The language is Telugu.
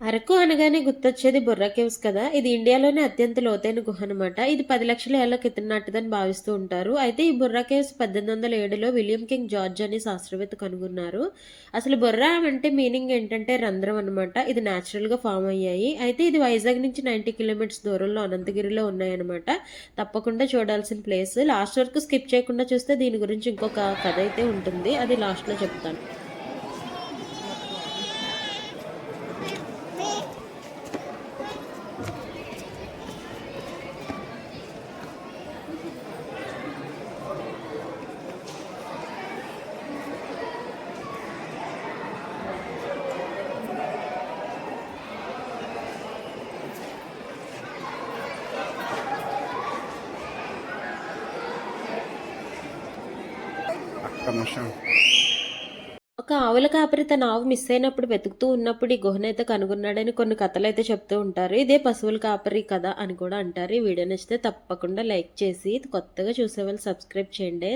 అరకు అనగానే గుర్తొచ్చేది బుర్రా కేవ్స్ కదా. ఇది ఇండియాలోనే అత్యంత లోతైన గుహ అనమాట ఇది పది లక్షల ఏళ్ళ క్రితం నాటిదని భావిస్తూ ఉంటారు. అయితే ఈ బుర్రా కేవ్స్ పద్దెనిమిది వందల ఏడులో విలియం కింగ్ జార్జ్ అనే శాస్త్రవేత్త కనుగొన్నారు. అసలు బుర్రా అంటే మీనింగ్ ఏంటంటే రంధ్రం అనమాట ఇది న్యాచురల్గా ఫామ్ అయ్యాయి. అయితే ఇది వైజాగ్ నుంచి నైంటీ కిలోమీటర్స్ దూరంలో అనంతగిరిలో ఉన్నాయన్నమాట. తప్పకుండా చూడాల్సిన ప్లేస్. లాస్ట్ వరకు స్కిప్ చేయకుండా చూస్తే దీని గురించి ఇంకొక కథ అయితే ఉంటుంది. అది లాస్ట్లో చెప్తాను. ఒక ఆవుల కాపరి తన ఆవు మిస్ అయినప్పుడు వెతుకుతూ ఉన్నప్పుడు ఈ గుహనైతే కనుగొన్నాడని కొన్ని కథలు అయితే చెప్తూ ఉంటారు. ఇదే పశువుల కాపరి కథ అని కూడా అంటారు. ఈ వీడియో నచ్చితే తప్పకుండా లైక్ చేసి కొత్తగా చూసే వాళ్ళు సబ్స్క్రైబ్ చేయండి.